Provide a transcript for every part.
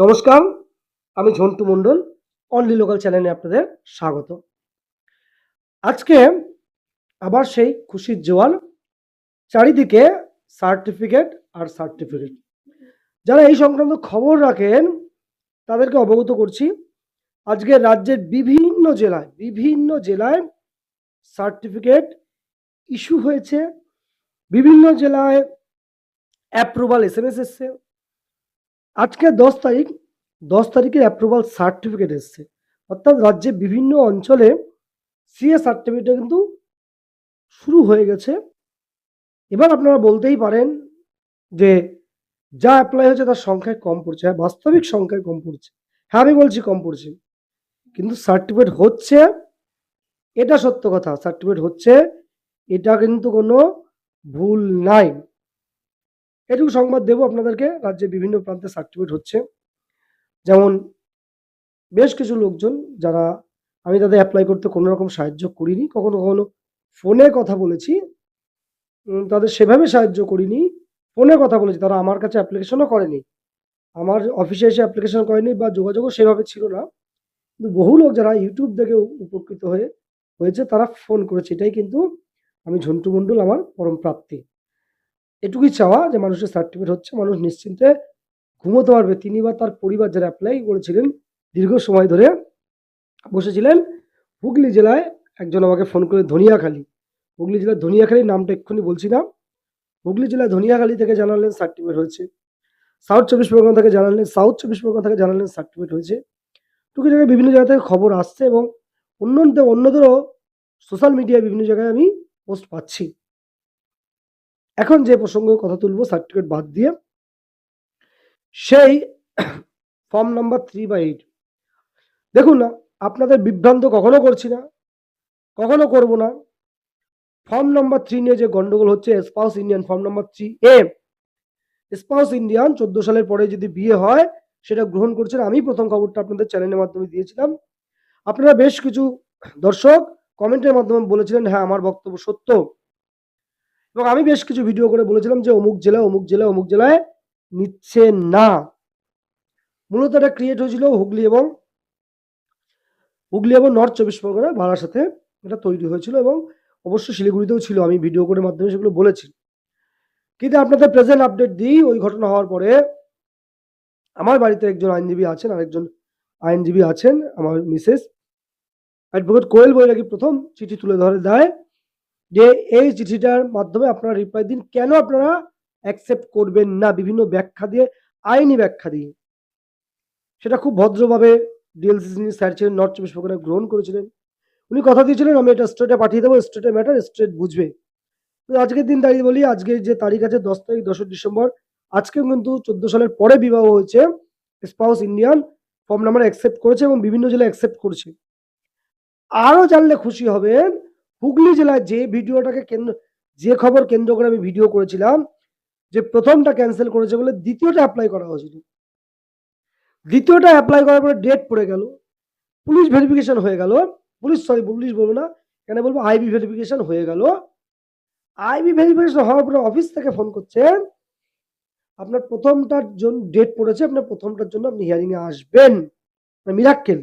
নমস্কার, আমি ঝন্টু মণ্ডল only local চ্যানেলে আপনাদের স্বাগত। আজকে আবার সেই খুশির জোয়াল, চারিদিকে সার্টিফিকেট আর সার্টিফিকেট যারা এই সংক্রান্ত খবর রাখেন, তাদেরকে অবগত করছি, আজকে রাজ্যের বিভিন্ন জেলায় বিভিন্ন জেলায় সার্টিফিকেট ইস্যু হয়েছে। বিভিন্ন জেলায় অ্যাপ্রুভাল এস এম এস এসছে। আজকে দশ তারিখ, দশ তারিখের অ্যাপ্রুভাল সার্টিফিকেট এসছে। অর্থাৎ রাজ্যে বিভিন্ন অঞ্চলে সিএ সার্টিফিকেটটা কিন্তু শুরু হয়ে গেছে। এবার আপনারা বলতেই পারেন যে যা অ্যাপ্লাই হয়েছে তার সংখ্যায় কম পড়ছে। হ্যাঁ বাস্তবিক সংখ্যায় কম পড়ছে। হ্যাঁ আমি বলছি কম পড়ছে। কিন্তু সার্টিফিকেট হচ্ছে, এটা সত্য কথা। সার্টিফিকেট হচ্ছে, এটা কিন্তু কোনো ভুল নাই। এটুকু সংবাদ দেবো আপনাদেরকে। রাজ্যে বিভিন্ন প্রান্তে সার্টিফিকেট হচ্ছে। যেমন বেশ কিছু লোকজন যারা আমি তাদের অ্যাপ্লাই করতে কোনো রকম সাহায্য করিনি, কখনো কখনো ফোনে কথা বলেছি। তাদের সেভাবে সাহায্য করিনি, ফোনে কথা বলেছি। তারা আমার কাছে অ্যাপ্লিকেশনও করেনি। আমার অফিসে এসে অ্যাপ্লিকেশন করেনি বা যোগাযোগও সেভাবে ছিল না। কিন্তু বহু লোক যারা ইউটিউব দেখে উপকৃত হয়ে, হয়েছে, তারা ফোন করেছে। এটাই কিন্তু আমি ঝন্টু মণ্ডল, আমার পরম প্রাপ্তি এটুকুই চাওয়া যে মানুষের সার্টিফিকেট হচ্ছে, মানুষ নিশ্চিন্তে ঘুমোতে পারবে। তিনি বা তার পরিবার যারা অ্যাপ্লাই করেছিলেন দীর্ঘ সময় ধরে বসেছিলেন হুগলি জেলায়, একজন আমাকে ফোন করে ধনিয়াখালী। হুগলি জেলার ধনিয়াখালী নামটা এক্ষুনি বলছি না। হুগলি জেলার ধনিয়াখালী থেকে জানালেন সার্টিফিকেট হয়েছে। সাউথ চব্বিশ পরগনা থেকে জানালেন সাউথ চব্বিশ পরগনা থেকে জানালেন সার্টিফিকেট হয়েছে। টুকি জায়গায় বিভিন্ন জায়গা থেকে খবর আসছে এবং অন্য অন্যদেরও সোশ্যাল মিডিয়ায় বিভিন্ন জায়গায় আমি পোস্ট পাচ্ছি। এখন যে প্রসঙ্গে কথা তুলবো সার্টিফিকেট বাদ দিয়ে, সেই ফর্ম নাম্বার থ্রি বা এইট দেখুন না, আপনাদের বিভ্রান্ত কখনো করছি না, কখনো করব না। ফর্ম নাম্বার থ্রি নিয়ে যে গন্ডগোল হচ্ছে spouse Indian form number three এ স্পাউস ইন্ডিয়ান চোদ্দ সালের পরে যদি বিয়ে হয়, সেটা গ্রহণ করছেন আমি প্রথম খবরটা আপনাদের চ্যানেলের মাধ্যমে দিয়েছিলাম। আপনারা বেশ কিছু দর্শক কমেন্টের মাধ্যমে বলেছিলেন হ্যাঁ আমার বক্তব্য সত্য। এবং আমি বেশ কিছু ভিডিও করে বলেছিলাম যে অমুক জেলা অমুক জেলা অমুক জেলায় নিচ্ছে না। মূলত এটা ক্রিয়েট হয়েছিল হুগলি এবং হুগলি এবং নর্থ চব্বিশ পরগনা ভাড়ার সাথে এটা তৈরি হয়েছিল এবং অবশ্য শিলিগুড়িতেও ছিল, আমি ভিডিও করে মাধ্যমে সেগুলো বলেছি। কিন্তু আপনাদের প্রেজেন্ট আপডেট দিই, ওই ঘটনা হওয়ার পরে আমার বাড়িতে একজন আইনজীবী আছেন, আরেকজন আইনজীবী আছেন, আমার মিসেস অ্যাডভোকেট কোয়েল বৈরাগী প্রথম চিঠি তুলে ধরে দেয় যে এই চিঠিটার মাধ্যমে আপনারা রিপ্লাই দিন, কেন আপনারা অ্যাকসেপ্ট করবেন না? বিভিন্ন ব্যাখ্যা দিয়ে, আইনি ব্যাখ্যা দিয়ে। সেটা খুব ভদ্রভাবে ডিএলসিসি স্যার ছিলেন নর্থ চব্বিশ পরগনায় গ্রহণ করেছিলেন। উনি কথা দিয়েছিলেন, আমি এটা স্টেটে পাঠিয়ে দেবো স্টেটে ম্যাটার স্টেট বুঝবে। তো আজকের দিন দাঁড়িয়ে বলি, আজকে যে তারিখ আছে দশ তারিখ, দশই ডিসেম্বর, আজকে কিন্তু চোদ্দ সালের পরে বিবাহ হয়েছে spouse Indian form number accept করেছে এবং বিভিন্ন জেলায় অ্যাকসেপ্ট করছে। আরও জানলে খুশি হবেন হুগলি জেলায় যে ভিডিওটাকে কেন্দ্র যে খবর কেন্দ্র করে আমি ভিডিও করেছিলাম, যে প্রথমটা ক্যান্সেল করেছে বলে দ্বিতীয়টা অ্যাপ্লাই করা হয়েছিল। দ্বিতীয়টা অ্যাপ্লাই করার পরে ডেট পড়ে গেল। পুলিশ ভেরিফিকেশন হয়ে গেল। পুলিশ সরি পুলিশ বলব না, কেন বলব? আইবি ভেরিফিকেশন হয়ে গেল। আইবি ভেরিফিকেশন হওয়ার পরে অফিস থেকে ফোন করছেন আপনার প্রথমটার জন্য ডেট পড়েছে, আপনার প্রথমটার জন্য আপনি হিয়ারিং এ আসবেন। মিরাক্কেল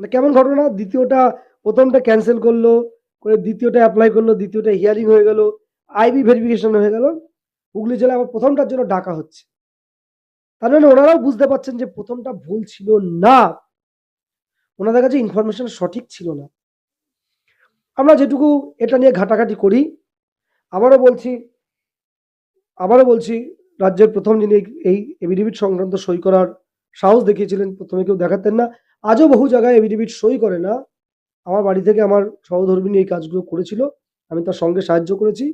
মানে কেমন ঘটনা? দ্বিতীয়টা প্রথমটা ক্যান্সেল করল, করে দ্বিতীয়টা অ্যাপ্লাই করল, দ্বিতীয়টা হিয়ারিং হয়ে গেল আইবি ভেরিফিকেশন হয়ে গেল। হুগলি জেলায় আবার প্রথমটার জন্য ডাকা হচ্ছে। তার মানে ওনারাও বুঝতে পারছেন যে প্রথমটা ভুল ছিল না। ওনাদের কাছে ইনফরমেশন সঠিক ছিল না। আমরা যেটুকু এটা নিয়ে ঘাটাঘাটি করি, আবারও বলছি আবারও বলছি, রাজ্যের প্রথম যিনি এই- এভিডেভিট সংক্রান্ত সই করার সাহস দেখিয়েছিলেন, প্রথমে কেউ দেখাতেন না। আজও বহু জায়গায় এভিডেভিট সই করে না। আমার বাড়ি থেকে আমার সহধর্মিনী এই কাজগুলো করেছিল। আমি তার সঙ্গে সাহায্য করেছি।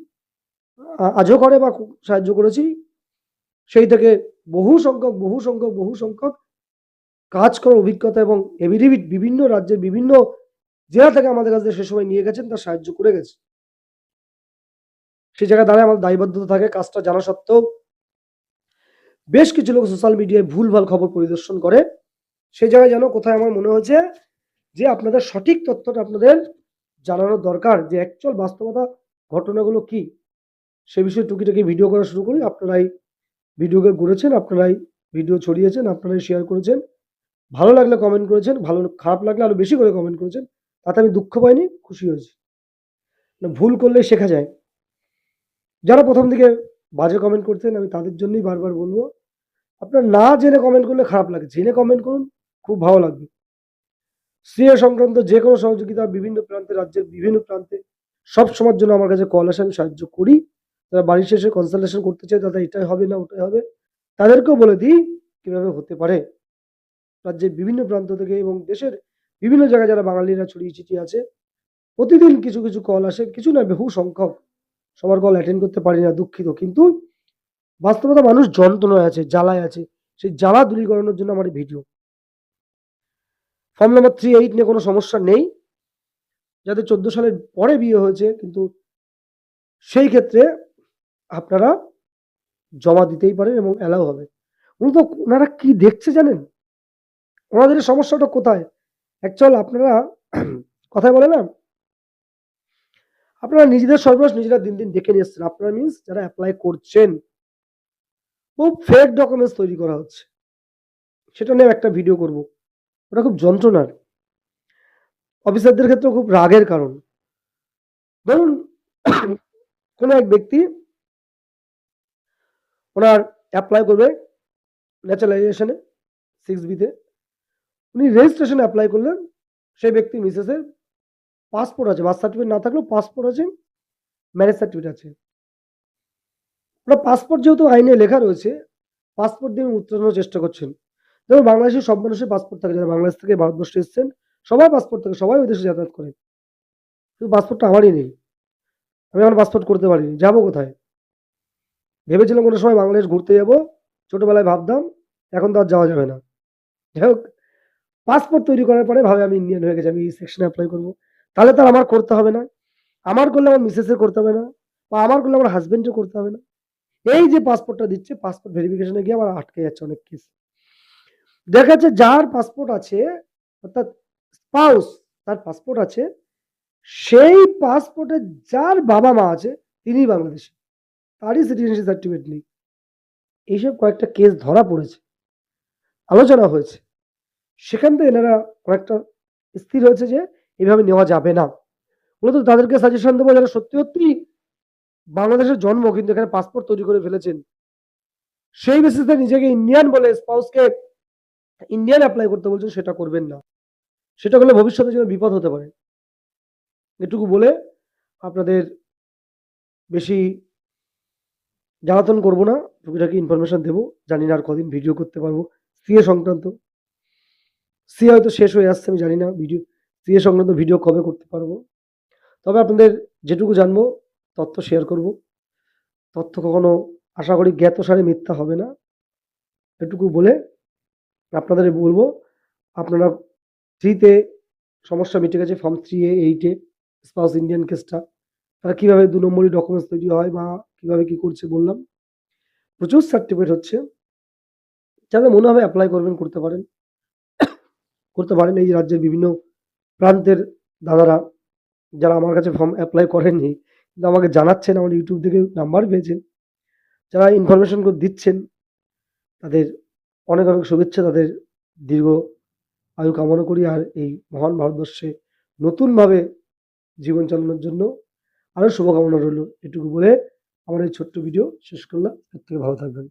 আজও করে বা সাহায্য করেছি। সেই থেকে বহু সংখ্যক বহু সংখ্যক বহু সংখ্যক কাজ করার অভিজ্ঞতা এবং এভিডেভিট বিভিন্ন রাজ্যের বিভিন্ন জেলা থেকে আমাদের কাছে সে সময় নিয়ে গেছেন, তার সাহায্য করে গেছে। সেই জায়গায় দাঁড়ায় আমার দায়বদ্ধতা থাকে, কাজটা জানা সত্ত্বেও বেশ কিছু লোক সোশ্যাল মিডিয়ায় ভুলভাল খবর পরিদর্শন করে। সেই জায়গায় যেন কোথায় আমার মনে হয়েছে যে আপনাদের সঠিক তথ্যটা আপনাদের জানানোর দরকার, যে অ্যাকচুয়াল বাস্তবতা ঘটনাগুলো কি, সে বিষয়ে টুকিটাকি ভিডিও করা শুরু করি। আপনারাই ভিডিওকে গড়েছেন আপনারাই ভিডিও ছড়িয়েছেন, আপনারাই শেয়ার করেছেন। ভালো লাগলে কমেন্ট করেছেন, ভালো খারাপ লাগলে আরও বেশি করে কমেন্ট করেছেন, তাতে আমি দুঃখ পাইনি, খুশি হয়েছি। না, ভুল করলে শেখা যায়। যারা প্রথম দিকে বাজে কমেন্ট করতেন, আমি তাদের জন্যই বারবার বলব, আপনার না জেনে কমেন্ট করলে খারাপ লাগে, জেনে কমেন্ট করুন, খুব ভালো লাগবে। সিএ সংক্রান্ত যে কোনো সহযোগিতা বিভিন্ন প্রান্তে, রাজ্যের বিভিন্ন প্রান্তে, সব সময়ের জন্য আমার কাছে কল আসে, আমি সাহায্য করি। যারা বাড়ির শেষে কনসালটেশন করতে চায় দাদা এটাই হবে না, ওটাই হবে। তাদেরকেও বলে দিই, কীভাবে হতে পারে। রাজ্যের বিভিন্ন প্রান্ত থেকে এবং দেশের বিভিন্ন জায়গায় যারা বাঙালিরা ছড়িয়ে ছিটিয়ে আছে, প্রতিদিন কিছু কিছু কল আসে, কিছু না, বহু সংখ্যক। সবার কল অ্যাটেন্ড করতে পারি না, দুঃখিত। কিন্তু বাস্তবতা মানুষ যন্ত্রণায় আছে, জ্বালায় আছে। সেই জ্বালা দূরীকরণের জন্য আমার video form number three eight নিয়ে কোনো সমস্যা নেই। যাদের চোদ্দ সালের পরে বিয়ে হয়েছে, কিন্তু সেই ক্ষেত্রে আপনারা জমা দিতেই পারেন এবং অ্যালাউ হবে। মূলত ওনারা কি দেখছে জানেন? ওনাদের সমস্যাটা কোথায়? অ্যাকচুয়াল আপনারা কথায় বলে না? আপনারা নিজেদের সর্বনাশ নিজেরা দিন দিন দেখে নিয়ে এসছেন। আপনারা মিনস যারা অ্যাপ্লাই করছেন, খুব ফেক ডকুমেন্টস তৈরি করা হচ্ছে। সেটা নিয়ে একটা ভিডিও করব। ওটা খুব যন্ত্রণার। অফিসারদের ক্ষেত্রে খুব রাগের কারণ। ধরুন, কোনো এক ব্যক্তি ওনার অ্যাপ্লাই করবে ন্যাচারালাইজেশনে সিক্স বিতে উনি রেজিস্ট্রেশনে অ্যাপ্লাই করলেন, সেই ব্যক্তি মিসেসের পাসপোর্ট আছে। বার্থ সার্টিফিকেট না থাকলেও পাসপোর্ট আছে ম্যারেজ সার্টিফিকেট আছে। ওরা পাসপোর্ট যেহেতু আইনে লেখা রয়েছে পাসপোর্ট দিয়ে উত্তরানোর চেষ্টা করছেন। যেমন বাংলাদেশের সব মানুষের পাসপোর্ট থাকে, যারা বাংলাদেশ থেকে ভারতবর্ষে এসেছেন সবাই পাসপোর্ট থাকে, সবাই ওই দেশে যাতায়াত করে। শুধু পাসপোর্টটা আমারই নেই। আমি আমার পাসপোর্ট করতে পারিনি, যাব কোথায়? ভেবেছিলাম কোনো সময় বাংলাদেশ ঘুরতে যাব, ছোটোবেলায় ভাবতাম, এখন তো আর যাওয়া যাবে না। যাই হোক পাসপোর্ট তৈরি করার পরে ভাবে আমি ইন্ডিয়ান হয়ে গেছি, আমি এই সেকশনে অ্যাপ্লাই করব। তাহলে তো আর আমার করতে হবে না। আমার করলে আমার মিসেসের করতে হবে না, বা আমার করলে আমার হাজবেন্ডের করতে হবে না। এই যে পাসপোর্টটা দিচ্ছে পাসপোর্ট ভেরিফিকেশনে গিয়ে আমার আটকে যাচ্ছে অনেক কেস দেখা যাচ্ছে যার পাসপোর্ট আছে, অর্থাৎ স্পাউস তার পাসপোর্ট আছে, সেই পাসপোর্টে যার বাবা মা আছে, তিনি বাংলাদেশি। তারই সিটিজেনশিপ সার্টিফিকেট নেই। এইসব কয়েকটা কেস ধরা পড়েছে। আলোচনা হয়েছে। সেখান থেকে এনারা অনেকটা স্থির হয়েছে যে, এভাবে নেওয়া যাবে না। মূলত তাদেরকে সাজেশন দেবো যারা সত্যি সত্যি বাংলাদেশের জন্ম কিন্তু এখানে পাসপোর্ট তৈরি করে ফেলেছেন। সেই বেসিসে নিজেকে ইন্ডিয়ান বলে স্পাউসকে ইন্ডিয়ান অ্যাপ্লাই করতে বলছেন সেটা করবেন না। সেটা করলে ভবিষ্যতে জন্য বিপদ হতে পারে। এটুকু বলে আপনাদের বেশি জ্বালাতন করব না। টুকিটাকি ইনফরমেশন দেবো। জানি না আর কদিন ভিডিও করতে পারব। সিএ সংক্রান্ত। সিএ হয়তো শেষ হয়ে আসছে, আমি জানি না। ভিডিও সিএ সংক্রান্ত ভিডিও কবে করতে পারব। তবে আপনাদের যেটুকু জানব, তথ্য শেয়ার করব। তথ্য কখনো আশা করি জ্ঞাত সারে মিথ্যা হবে না। এটুকু বলে আপনাদের বলব, আপনারা থ্রিতে সমস্যা মিটে গেছে ফর্ম থ্রি এ এইটে স্পাউস ইন্ডিয়ান কেসটা তারা কীভাবে দু নম্বরই ডকুমেন্টস তৈরি হয় বা কীভাবে কী করছে বললাম। প্রচুর সার্টিফিকেট হচ্ছে। যাদের মনে হবে অ্যাপ্লাই করবেন, করতে পারেন। করতে পারেন। এই রাজ্যের বিভিন্ন প্রান্তের দাদারা, যারা আমার কাছে ফর্ম অ্যাপ্লাই করেননি, কিন্তু আমাকে জানাচ্ছেন, আমার ইউটিউব থেকে নাম্বার পেয়েছেন। যারা ইনফরমেশন দিচ্ছেন, তাদের অনেক অনেক শুভেচ্ছা তাদের দীর্ঘ আয়ু কামনা করি আর এই মহান ভারতবর্ষে নতুনভাবে জীবন চালানোর জন্য আরও শুভকামনা রইল এটুকু বলে আমার এই ছোট্ট ভিডিও শেষ করলাম। থেকে ভালো থাকবেন।